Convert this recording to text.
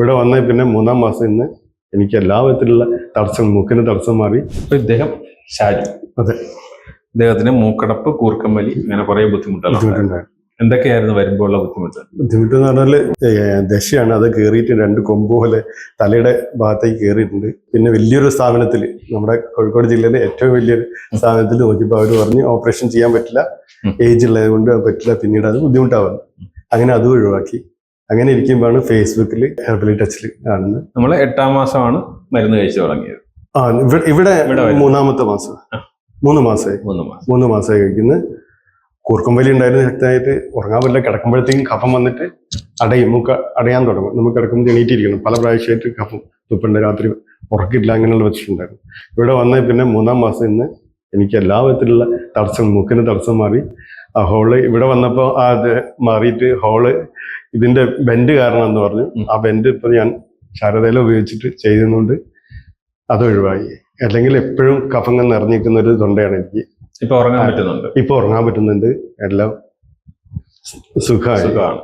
ഇവിടെ വന്ന പിന്നെ മൂന്നാം മാസം ഇന്ന് എനിക്ക് എല്ലാ വിധത്തിലുള്ള തടസ്സം മൂക്കിന് തടസ്സം മാറി. ഇദ്ദേഹം ഷാജു അതെ. ഇദ്ദേഹത്തിന് മൂക്കടപ്പ് കൂർക്കമ്പലി അങ്ങനെ കുറെ ബുദ്ധിമുട്ടുകളുണ്ട് ബുദ്ധിമുട്ടുണ്ടായിരുന്നു എന്തൊക്കെയായിരുന്നു വരുമ്പോൾ ഉള്ള ബുദ്ധിമുട്ട്? ബുദ്ധിമുട്ട് എന്ന് പറഞ്ഞാൽ ഏഹ് ദശയാണ്. അത് കയറിയിട്ട് രണ്ട് കൊമ്പ് പോലെ തലയുടെ ഭാഗത്തേക്ക് കയറിയിട്ടുണ്ട് പിന്നെ വലിയൊരു സ്ഥാപനത്തിൽ നമ്മുടെ കോഴിക്കോട് ജില്ലയിലെ ഏറ്റവും വലിയൊരു സ്ഥാപനത്തിൽ നോക്കിയപ്പോൾ അവർ പറഞ്ഞ് ഓപ്പറേഷൻ ചെയ്യാൻ പറ്റില്ല. ഏജ് ഉള്ളത് കൊണ്ട് പറ്റില്ല. പിന്നീട് അത് ബുദ്ധിമുട്ടാവുന്നു. അങ്ങനെ അത് ഒഴിവാക്കി. അങ്ങനെ ഇരിക്കുമ്പോഴാണ് ഫേസ്ബുക്കിൽ ഹെർബലി ടച്ചിൽ കാണുന്നത്. നമ്മൾ എട്ടാം മാസമാണ് മരുന്ന് കഴിച്ചു തുടങ്ങിയത്. ആ ഇവിടെ മൂന്നാമത്തെ മാസം. മൂന്ന് മാസമായി. മൂന്ന് മാസം. മൂന്ന് മാസമായി കഴിക്കുന്നത് കൂർക്കമ്പലി ഉണ്ടായിരുന്ന ശക്തമായിട്ട്. ഉറങ്ങാൻ പറ്റില്ല. കിടക്കുമ്പോഴത്തേക്കും കഫം വന്നിട്ട് അടയും. മൂക്ക് അടയാൻ തുടങ്ങും. നമുക്ക് കിടക്കുമ്പോൾ എണീറ്റിരിക്കണം. പല പ്രാവശ്യമായിട്ട് കഫം തുപ്പുണ്ട്. രാത്രി ഉറക്കില്ല അങ്ങനെയുള്ള വെച്ചിട്ടുണ്ടായിരുന്നു ഇവിടെ വന്ന പിന്നെ മൂന്നാം മാസം ഇന്ന് എനിക്ക് എല്ലാ വിധത്തിലുള്ള തടസ്സം മൂക്കിന് തടസ്സം മാറി. ആ ഹോൾ ഇവിടെ വന്നപ്പോൾ ആ അത് മാറിയിട്ട് ഹോൾ ഇതിന്റെ ബെൻഡ് കാരണം എന്ന് പറഞ്ഞു ആ ബെൻഡ് ഇപ്പൊ ഞാൻ ശാരദയില ഉപയോഗിച്ചിട്ട് ചെയ്തുകൊണ്ട് അത് ഒഴിവായി. അല്ലെങ്കിൽ എപ്പോഴും കഫങ്ങൾ നിറഞ്ഞിരിക്കുന്ന ഒരു തൊണ്ടയാണ് എനിക്ക്. ഇപ്പൊ ഉറങ്ങാൻ പറ്റുന്നുണ്ട്. ഇപ്പൊ ഉറങ്ങാൻ പറ്റുന്നുണ്ട്. എല്ലാം സുഖമാണ്.